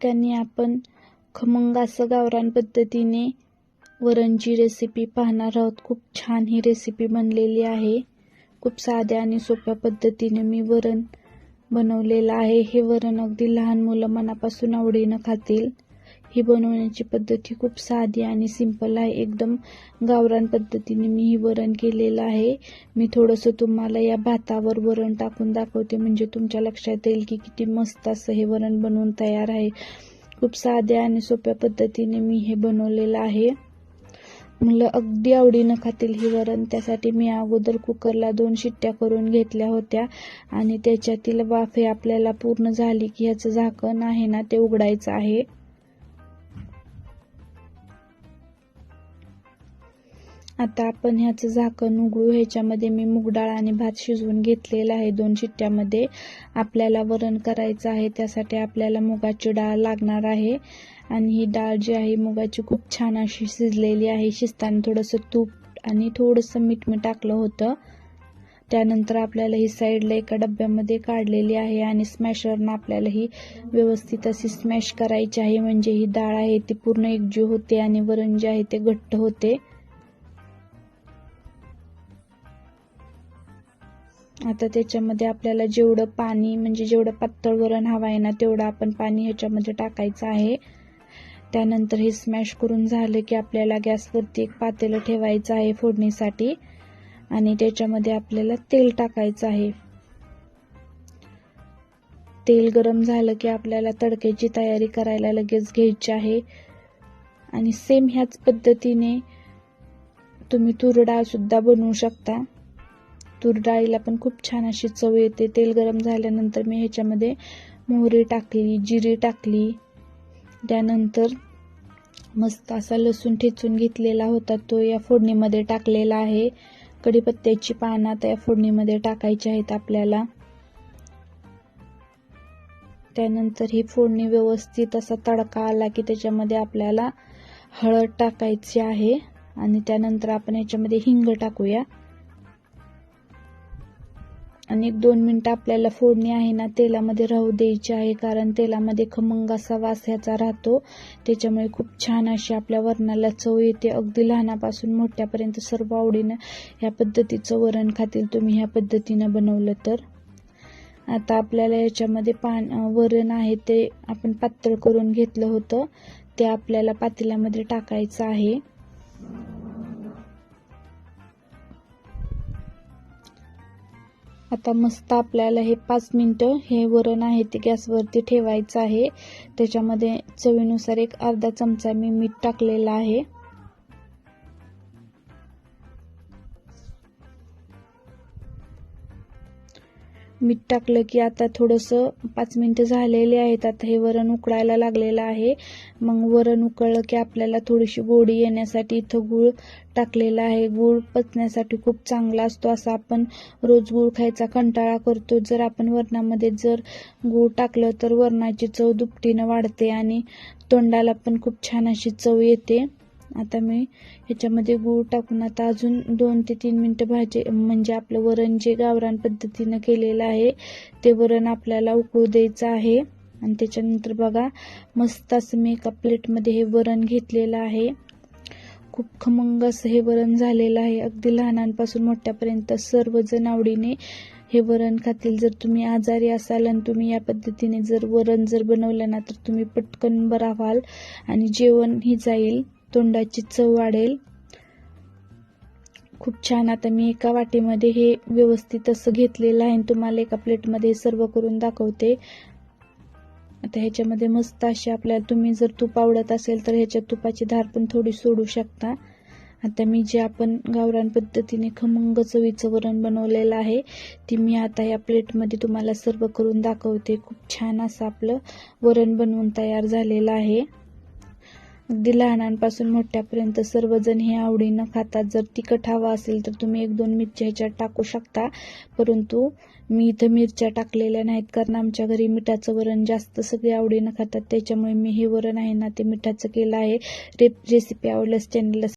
ठिकाणी आपण खमंग असं गावरान पद्धतीने वरणची रेसिपी पाहणार आहोत. खूप छान ही रेसिपी बनलेली आहे. खूप साध्या आणि सोप्या पद्धतीने मी वरण बनवलेलं आहे. हे वरण अगदी लहान मुलं मनापासून आवडीनं खातील. ही बनवण्याची पद्धत ही खूप साधी आणि सिंपल आहे. एकदम गावरान पद्धतीने मी ही वरण केलेलं आहे. मी थोडंसं तुम्हाला या भातावर वरण टाकून दाखवते. म्हणजे तुमच्या लक्षात येईल की किती मस्त असं हे वरण बनवून तयार आहे. खूप साध्या आणि सोप्या पद्धतीने मी हे बनवलेलं आहे. मुलं अगदी आवडीनं खातील ही वरण. त्यासाठी मी अगोदर कुकरला दोन शिट्ट्या करून घेतल्या होत्या. आणि त्याच्यातील वाफे आपल्याला पूर्ण झाली की ह्याचं झाकण आहे ना ते उघडायचं आहे. आता आपण ह्याचं झाकण उघडू. ह्याच्यामध्ये मी मूग डाळ आणि भात शिजवून घेतलेला आहे. दोन शिट्ट्यामध्ये आपल्याला वरण करायचं आहे. त्यासाठी आपल्याला मुगाची डाळ लागणार आहे. आणि ही डाळ जी आहे मुगाची खूप छान अशी शिजलेली आहे. शिजताना थोडंसं तूप आणि थोडंसं मीठ मी टाकलं होतं. त्यानंतर आपल्याला ही साईडला एका डब्यामध्ये काढलेली आहे आणि स्मॅशरनं आपल्याला ही व्यवस्थित अशी स्मॅश करायची आहे. म्हणजे ही डाळ आहे ती पूर्ण एकजीव होते आणि वरण जे आहे ते घट्ट होते. आता त्याच्यामध्ये आपल्याला जेवढं पाणी म्हणजे जेवढं पातळ वरण हवं आहे ना तेवढं आपण पाणी ह्याच्यामध्ये टाकायचं आहे. त्यानंतर हे स्मॅश करून झालं की आपल्याला गॅसवरती एक पातेलं ठेवायचं आहे फोडणीसाठी. आणि त्याच्यामध्ये आपल्याला तेल टाकायचं आहे. तेल गरम झालं की आपल्याला तडक्याची तयारी करायला लगेच घ्यायची आहे. आणि सेम ह्याच पद्धतीने तुम्ही तूर सुद्धा बनवू शकता. तूर डाळीला पण खूप छान अशी चव येते. तेल गरम झाल्यानंतर मी ह्याच्यामध्ये मोहरी टाकली जिरी टाकली. त्यानंतर मस्त असा लसूण ठेचून घेतलेला होता तो या फोडणीमध्ये टाकलेला आहे. कढीपत्त्याची पानं आता या फोडणीमध्ये टाकायची आहेत आपल्याला. त्यानंतर ही फोडणी व्यवस्थित असा तडका आला की त्याच्यामध्ये आपल्याला हळद टाकायची आहे. आणि त्यानंतर आपण याच्यामध्ये हिंग टाकूया. आणि एक दोन मिनटं आपल्याला फोडणी आहे ना तेलामध्ये राहू द्यायची आहे कारण तेलामध्ये खमंग असा वास ह्याचा राहतो. त्याच्यामुळे खूप छान अशी आपल्या वरणाला चव येते. अगदी लहानापासून मोठ्यापर्यंत सर्व आवडीनं ह्या पद्धतीचं वरण खातील तुम्ही ह्या पद्धतीनं बनवलं तर. आता आपल्याला याच्यामध्ये पान वरण आहे ते आपण पातळ करून घेतलं होतं. ते आपल्याला पातेल्यामध्ये टाकायचं आहे. आता मस्त आपल्याला हे पाच मिनटं हे वरण आहे ते गॅसवरती ठेवायचं आहे. त्याच्यामध्ये चवीनुसार एक अर्धा चमचा मी मीठ टाकलेला आहे. मीठ टाकलं की आता थोडंसं पाच मिनटं झालेले आहेत. आता हे वरण उकळायला लागलेलं आहे. मग वरण उकळलं की आपल्याला थोडीशी गोडी येण्यासाठी इथं गूळ टाकलेला आहे. गूळ पचण्यासाठी खूप चांगला असतो असा आपण रोज गूळ खायचा कंटाळा करतो. जर आपण वरणामध्ये जर गूळ टाकलं तर वरणाची चव दुपटीनं वाढते आणि तोंडाला पण खूप छान अशी चव येते. आता मी ह्याच्यामध्ये गूळ टाकून आता अजून दोन ते तीन मिनटं भाजी म्हणजे आपलं वरण जे गावरान पद्धतीनं केलेलं आहे ते वरण आपल्याला उकळू द्यायचं आहे. आणि त्याच्यानंतर बघा मस्त असं मी एका प्लेटमध्ये हे वरण घेतलेलं आहे. खूप खमंग असं हे वरण झालेलं आहे. अगदी लहानांपासून मोठ्यापर्यंत सर्वजण आवडीने हे वरण खातील. जर तुम्ही आजारी असाल आणि तुम्ही या पद्धतीने जर वरण जर बनवलं ना तर तुम्ही पटकन बरा व्हाल आणि जेवण ही जाईल. तोंडाची चव वाढेल. खूप छान. आता मी एका वाटीमध्ये हे व्यवस्थित असं घेतलेलं आहे तुम्हाला एका प्लेटमध्ये सर्व करून दाखवते. आता ह्याच्यामध्ये मस्त अशी आपल्याला तुम्ही जर तूप आवडत असेल तर ह्याच्यात तुपाची धार पण थोडी सोडू शकता. आता मी जे आपण गावरान पद्धतीने खमंग चवीचं वरण बनवलेलं आहे ती मी आता या प्लेटमध्ये तुम्हाला सर्व करून दाखवते. खूप छान असं आपलं वरण बनवून तयार झालेलं आहे. अगदी लहानांपासून मोठ्यापर्यंत सर्वजण हे आवडीनं खातात. जर तिखट हवा असेल तर तुम्ही एक दोन मिरच्या ह्याच्यात टाकू शकता. परंतु मी इथं मिरच्या टाकलेल्या नाहीत कारण आमच्या घरी मिठाचं वरण जास्त सगळे आवडीनं खातात. त्याच्यामुळे मी हे वरण आहे ना ते मिठाचं केलं आहे. रे रेसिपी आवडल्यास चॅनलला